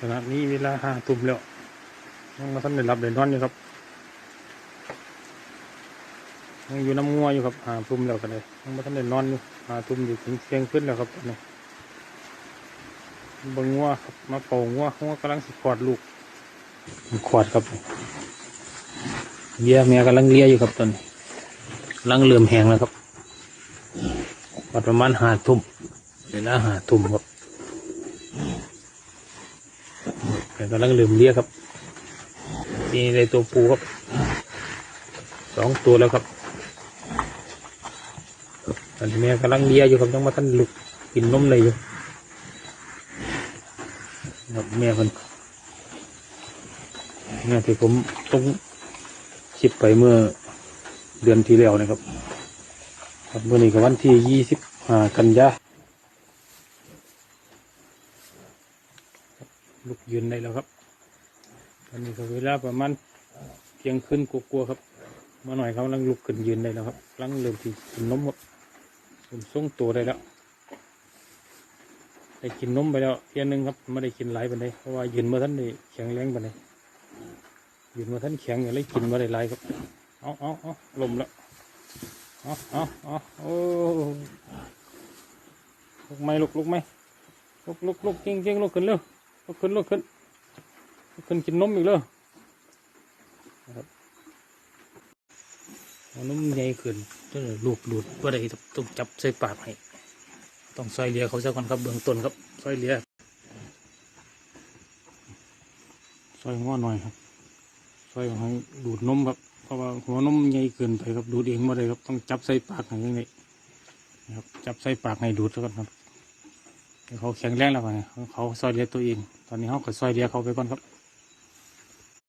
ขณะนี้เวลาห้าทุ่มแล้วยังมาท่านได้รับได้นอนอยู่ครับยังอยู่น้ำงัวอยู่ครับห้าทุ่มแล้วกันเลยยังมาท่านได้นอนอยู่ห้าทุ่มอยู่ถึงเที่ยงขึ้นแล้วครับตอนนี้บังงัวครับมาเป่างัวงัวกำลังสิขอดลูกขอดครับเลียเมียกำลังเลี้ยอยู่ครับตอนนี้กำลังเริ่อมแหงแล้วครับขอดประมาณห้าทุ่มเวลาห้าทุ่มครับ กำลังลืมเรียกครับนี่ในตัวปูครับสองตัวแล้วครับอันนี้แม่กำลังเลียอยู่ครับต้องมาท่านลุกกินนมเลยอยู่ครับแม่คนแม่ที่ผมต้องคลิปไปเมื่อเดือนที่แล้วนะครับ ครับเมื่อนี้ก็วันที่ยี่สิบห้ากันยา ลุกยืนได้แล้วครับ ตอนนี้ก็เวลาประมาณเที่ยงคืนกลัวๆครับ มาหน่อยเขากำลังลุกขึ้นยืนได้แล้วครับกำลังเริ่มที่กินนมครับเริ่มส่งตัวได้แล้วได้กินนมไปแล้วเที่ยหนึงครับไม่ได้กินหลายปานใดเพราะว่ายืนมาท่านได้แข็งแรงปานใดยืนมาท่านแข็งอย่างไรกินมาได้หลายครับเอาเอาเอาลมแล้วเอาเอาเอาโอ้ลุกไหมลุกลุกไหมลุกลุกลุกเก่งเก่งลุกขึ้นเร็ว ลุกขึ้นลุกขึ้นขึ้นกินนมอีกเลยนะครับนมใหญ่ขึ้นจนลูกหลุดว่าได้ต้องจับใส่ปากให้ต้องซอยเลียเขาซะก่อนครับเบื้องต้นครับซอยเลียซอยหัวหน่อยครับซอยให้ดูดนมครับเพราะว่าหัวนมใหญ่เกินไปครับดูดเองไม่ได้ครับต้องจับใส่ปากให้ยังไงนะครับจับใส่ปากให้ดูดซะก่อนครับเดี๋ยวเขาแข็งแรงแล้วไงเขาซอยเลียตัวเอง ตอนนี้เขาก็ซอยเดียเขาไปก่อนครับ